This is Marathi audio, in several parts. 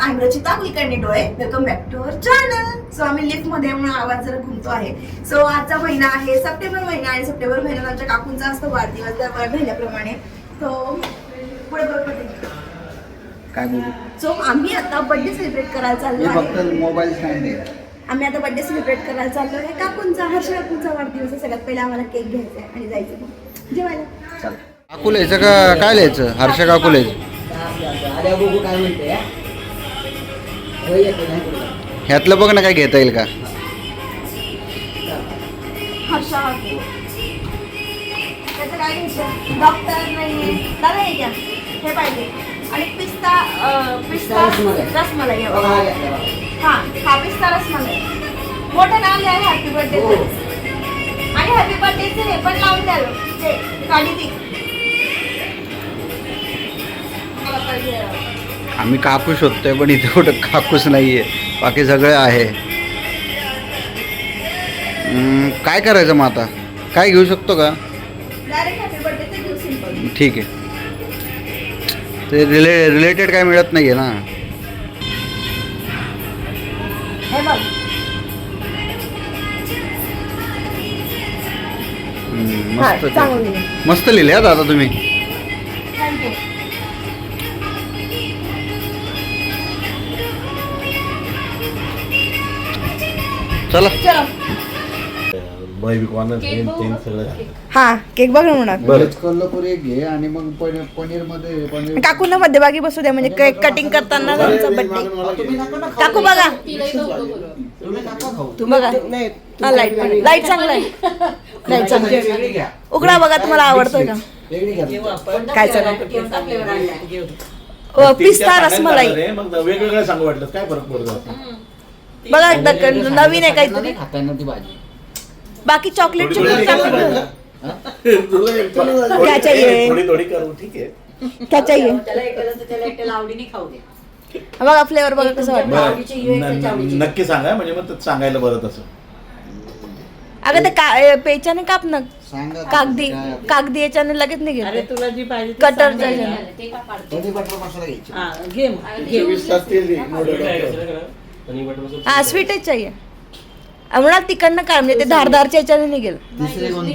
आय एम रचिता कुलकर्णी डोळे. Welcome back to our channel so आम्ही लिफ्टमध्ये म्हणून आवाज जरा घुमतो आहे. सो आजचा महिना आहे सप्टेंबर महिना आणि सप्टेंबर महिन्यात आमच्या काकूंचा असतो वाढदिवस दर महिन्याप्रमाणे सो पुढे बरोबर काय बोलू? सो आम्ही आता बर्थडे सेलिब्रेट करायला चाललो फक्त आहे. मोबाईल स्टँड आहे. आम्ही आता बर्थडे सेलिब्रेट करायला चाललो आहे. काकूंचा हर्ष काकूंचा वाढदिवस आहे. सगळ्यात पहिले आम्हाला केक घ्यायचा आहे आणि जायचं जेवायला. चल. काकू लिहायचं का काय लिहायचं हर्ष काकू लिहायचं ह्यातलं बघ ना काय घेता येईल का हर्ष काकू त्याचं काय घ्यायचं डॉक्टर नाही दादा हे घ्या हे पाहिजे आणि पिस्ता अं, पिस्ता रसमलाई. रसमलाई आहे बघा, हा हा हा पिस्ता रसमलाई मोठं नाव लिहा हॅपी बर्थडे हो. आणि हॅपी बर्थडेचे हे पण लावून द्याल ते गाडी ती मला पाहिजे आम्ही काकू शोधतोय पण इथे कुठं काकूच नाहीये. बाकी सगळे आहे. काय करायचं मग आता? काय घेऊ शकतो का? ठीक आहे. ते रिले रिलेटेड काय मिळत नाहीये ना. हे बघ. हम्म, हा मस्त. मस्त लिहिले दादा तुम्ही. चला. हा केक बघ ना कोल्हापुरी एक घे आणि मग पनीरमध्ये पनीर काकूंना मध्यभागी बसू द्या म्हणजे केक कटिंग करताना त्यांचा बर्थडे तुम्ही नका ना खाऊ. काकू बघा. तुम्ही नका खाऊ. तू बघा. हा लाइट लाइट चांगला आहे. लाइट चांगला आहे. उघडा बघा तुम्हाला आवडतोय घ्या. काय चालू? अ, पिस्ता रसमलाई. मग वेगवेगळं सांगू वाटलं. काय फरक पडतो आता? बघा द- नवीन आहे काहीतरी. नाही खाता येणार ती भाजी. बाकी चॉकलेट थोडी थोडी चॉकलेट तुला एक- थोडी- क्या चाहिए? थोडी थोडी करू ठीक आहे. क्या चाहिए त्याला एकट्याला तर त्याला एकट्याला आवडीने खाऊ दे. हा बघा फ्लेवर बघा कसं वाटतं. बरं, आवडीची आहे, त्याच्या न- आवडीची. नक्की सांगा म्हणजे मग ते सांगायला बरं तसं. अगं ते का पेच्याने काप ना. सांगा कागदी. कागदी याच्याने लगेच नाही अरे घेत तुला जी पाहिजे ती कटर सांग. जायचं. ते का पाडते कधी बटर मसाला घ्यायची? हा, घे मग, घे. चोवीस तास. हा स्वीटच चाहिए. म्हणा तिकडनं काय म्हणजे ते धारदारच्या याच्याने नाही गेलं तिसरी कोणती?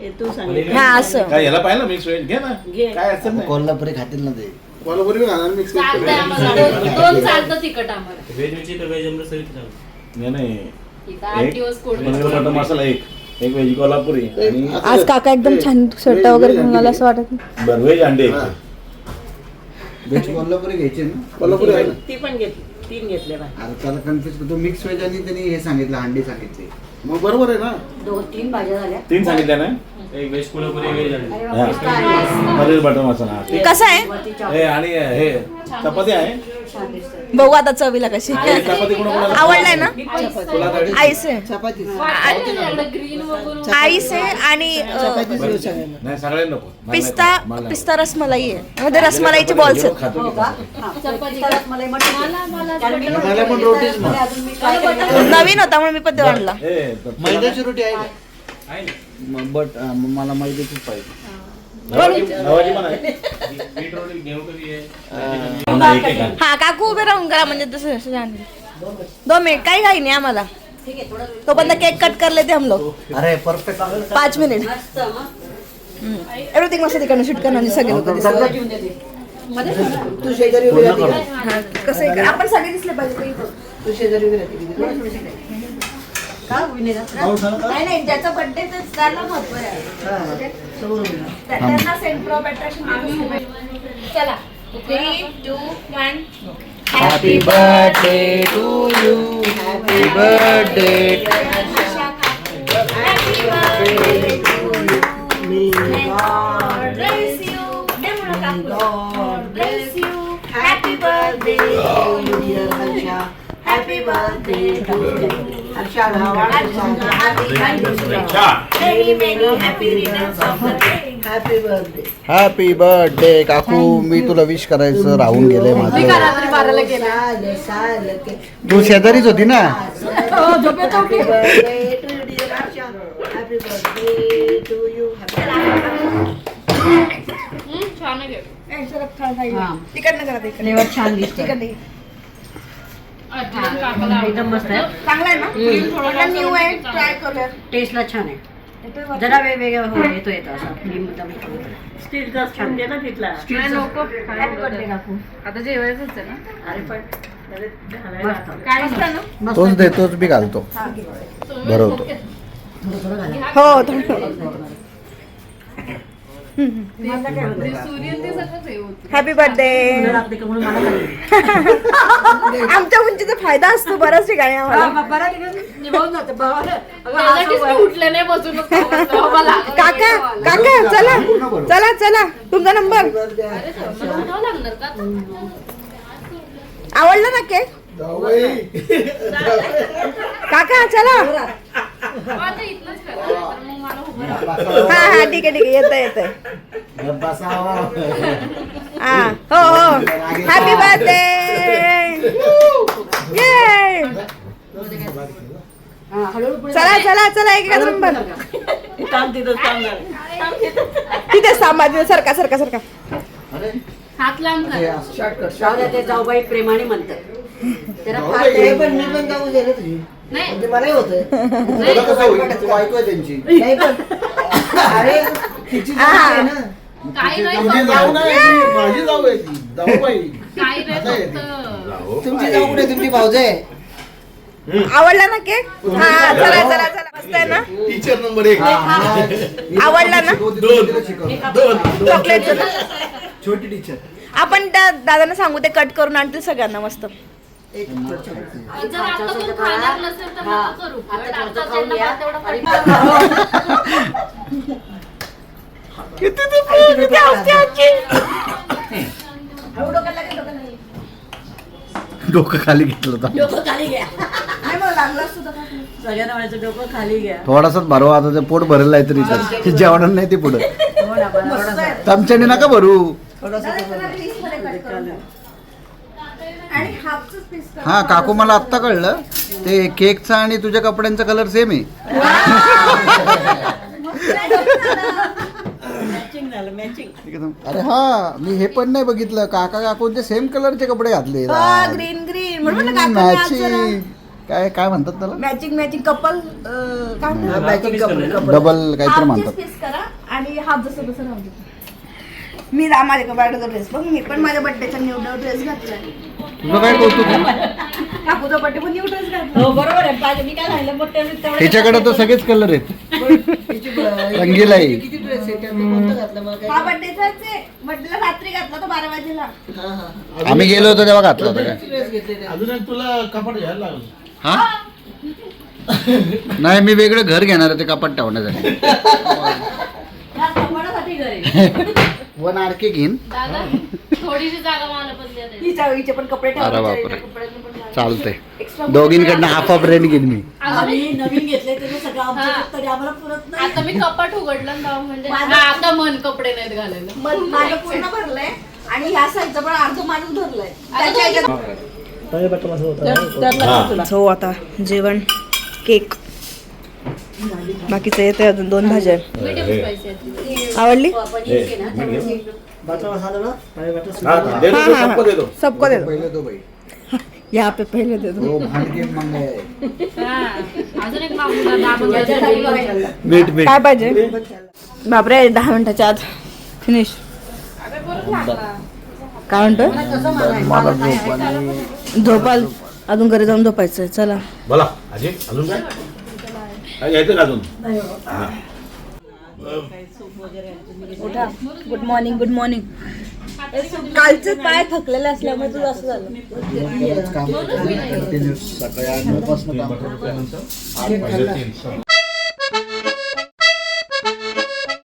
हे तू सांग. हा असं. काय याला पाहिलं मिक्स व्हेज घे ना. घे. काय असं नाही. कोल्हापुरी खातील ना ते. कोल्हापुरी घालणार मिक्स चालतंय आम्हाला. दोन दोन चालतं तिखट आम्हाला. व्हेज तर व्हेज चालतं नाही नाही. इथं आठ एक दिवस कोण पनीर बटर मसाला एक. एक व्हेज कोल्हापुरी. आणि आज काका एकदम छान शर्ट वगैरे घेऊन आला असं वाटत नाही. बरं व्हेज अंडे. एक व्हेज कोल्हापुरी घ्यायची ना. कोल्हापुरी आहे ना? ती पण घेतली. तीन घेतले अरे त्याला कन्फ्युज तो मिक्स व्हेज आणि त्यांनी हे सांगितलं अंडी सांगितली. मग बरोबर आहे ना? दोन तीन भाज्या झाल्या. तीन सांगितल्या ना? हा. पनीर बटर मसाला हा. कसं आहे हे आणि हे चपाती. बघू आता चवीला कशी हे चपाती आवडलाय ना तुला? आईस आहे चपाती आईस आहे आणि अ, नाही सगळ्यांना नको मला पिस्ता नाही, मला नाही. पिस्ता रसमलाई आहे मध्ये रसमलाईचे बॉल्स आहेत खातो हो. हा, मला पण रोटीच मग. नवीन होता म्हणून मी पण तो आणला हे, तर- मैद्याची रोटी आहे का? बट अं, मला पाहिजे पण आहे. घेऊ कधी आहे? हो. हा काकू उभे राहून करा म्हणजे तसं असं जाणं. दोन मिनिट. काही काही नाही आम्हाला. ठीक आहे थोडं तो बंदा केक कट कर लेते हम लोग अरे परफेक्ट पाच मिनिट. एव्हरीथिंग मस्त. तिकडनं शूट करणार म्हणजे सगळे लोक तू शेजारी उभी राहते. का? हा कसं आहे? का? आपण सगळे दिसले पाहिजे. तू शेजारी उभी राहते. की? का? नाही? नाही ज्याचा बर्थडे त्याला महत्त्व आहे. हा. त्या- त्यांना सेंटर ऑफ अट्रॅक्शन चला. Three two one happy birthday to you happy birthday God bless you. दे म्हणा काकूला. God bless you. Happy birthday to you. Happy birthday to you. Happy birthday happy birthday काकू. मी तुला विश करायचं राहून माझं. गेला. के तू शेजारीच होती ना? हा. तिकडनं करा फ्लेवर छान दिसतो एकदम मस्त आहे. चांगला आहे ना? न्यू आहे ट्राय करूया. टेस्टला छान आहे? जरा वेगवेगळं हो येतो येतो असं. मी मुद्दाम सांगतो. स्टीलचा स्पून घे ना तिथला. नको. आता जेवायचंच आहे ना? अरे पण तोच देतोच बी घालतो. भरवतो. घाला. हो थोडं हे हॅपी बर्थडे मुलं लागते का म्हणून मला लागली. आमच्या उंचीचा फायदा असतो बऱ्याच ठिकाणी आम्हाला. हा, बरं आहे का? निभावून जातं. अगं, हा उठले नाही काका काका चला चला चला. तुमचा नंबर? लागणार का? आता? आवडला ना केक? काका चला. आता करा, नाहीतर मग हा हा ठीक आहे ठीक आहे. येत येत हा हो हो. हॅपी बर्थडे हा, चला चला चला एक नंबर तिथं थांब जरा. थांब तिथं. तिथे सामा तिथे सरका सरका सरका. हात लांब जाऊबाई प्रेमाने म्हणतात. त्याला ते म्हणजे मलाही होतं. कसं होईल? तू त्यांची. नाही पण अरे तिची जाऊ आहे ना. काही नाही तुमची जाऊ नाही ती माझी जाऊ आहे ती. जाऊ बाई. काही नाही आता फक्त तुमची जाऊ कुठे तुमची भाऊज आहे. आवडला ना केक? हा चला चला चला मस्त आहे ना. टीचर नंबर एक. आवडला ना? दोन. दोन. चॉकलेट छोटी टीचर आपण त्या दादांना सांगू ते कट करून आणतील सगळ्यांना मस्त. जर आता कोण खाणार नसेल तर हा. नको करू आता पण थोडंसं आता खाऊन ज्यांना घ्या. पाहिजे तेवढं आणि खाऊ. किती ती पोरं किती हसते आजची. डोकं खाली घेतलं होतं डोकं खाली घ्या नाही मला लागलं असतं तर काय. सगळ्यांना म्हणायचं डोकं खाली घ्या थोडासाच भरवा आता ते पोट भरलं आहे तरी तर जेवणार नाही ते पुढं हो ना, बरं, मस्त थोडंसं. आहे. चमच्याने नका भरू दादा, त्याला piece मध्ये cut करून द्या. आणि हाफचंच piece करा. हा काकू मला आत्ता कळलं. ते केकचा आणि तुझ्या कपड्यांचा कलर सेम आहे. मॅचिंग झालं मॅचिंग एकदम अरे हा मी हे पण नाही बघितलं. काका काकूंचे सेम कलरचे कपडे घातले. ग्रीन ग्रीन मॅचिंग काय काय म्हणतात त्याला? मॅचिंग मॅचिंग कपल काय म्हणतात? मॅचिंग कपडे डबल काहीतरी म्हणतात. आणि हाफ जसं तसं मी माझ्या बर्थडेचा ड्रेस बघ मी पण माझ्या बर्थडेचा न्यू ड्रेस घातलाय. तुझं काय कौतुक आहे? काकूचा पण घातला. हो बरोबर आहे. पाहिजे मी काय राहिलं मग ते- तेवढं- हिच्याकडे तर सगळेच कलर आहेत. रंगीला आहे. किती ड्रेस आहे? त्यात कोणतं घातलं? मला काय हा बर्थडेचाच आहे बर्थडेला रात्री घातला तो बारा वाजेला. हा हा आम्ही गेलो होतो तेव्हा घातला होता काय ड्रेस घेतले ते. अजून एक तुला कपाट घ्यायला लागलं. हा? नाही मी वेगळं घर घेणार आहे ते कपाट ठेवण्यासाठी. संपवण्यासाठी घर आहे. वन आर के घेईन. दादा? थोडीशी जागा मला पण द्या ताई. हिच्या हिचे पण कपडे अरे बापरे. पण लागले. चालतंय. Extra दोघींकडनं हाफ हाफ रेंट घेईन मी. आम्ही नवीन घेतले तरी सगळं हा. आमचं तरी आम्हाला पुरत नाही. आता मी कपाट उघडलं ना म्हणजे माझं- हा, आता मन कपडे नाहीत घालायला. मग माझं पूर्ण भरलंय आणि ह्या साईडचं पण अर्ध त्याच्या ह्याच्यात- हो आता जेवण केक. बाकीचं येते अजून दोन भाज्या. मीडियम स्पायसी आहे आवडली? हो, हा, देतो तो, सबको दे दो. सबको दे दो. पहिले तो बाई यहाँ पे पहले दे दो. हा. अजून एक खाली बघायला. मीठ मीठ. काय पाहिजे? बापरे दहा मिनिटाच्या आत. फिनिश. काय? मला झोप आणि झोपाल. अजून घरी जाऊन झोपायचंय. चला. बोला. अजय अजून काय? काय घ्यायचं का अजून? हा. उठा. गुड मॉर्निंग गुड मॉर्निंग कालचे पाय थकलेले असल्यामुळे तुझं असं झालं. काम कंटिन्यूस सकाळी आठ नऊ पासून काम करतो.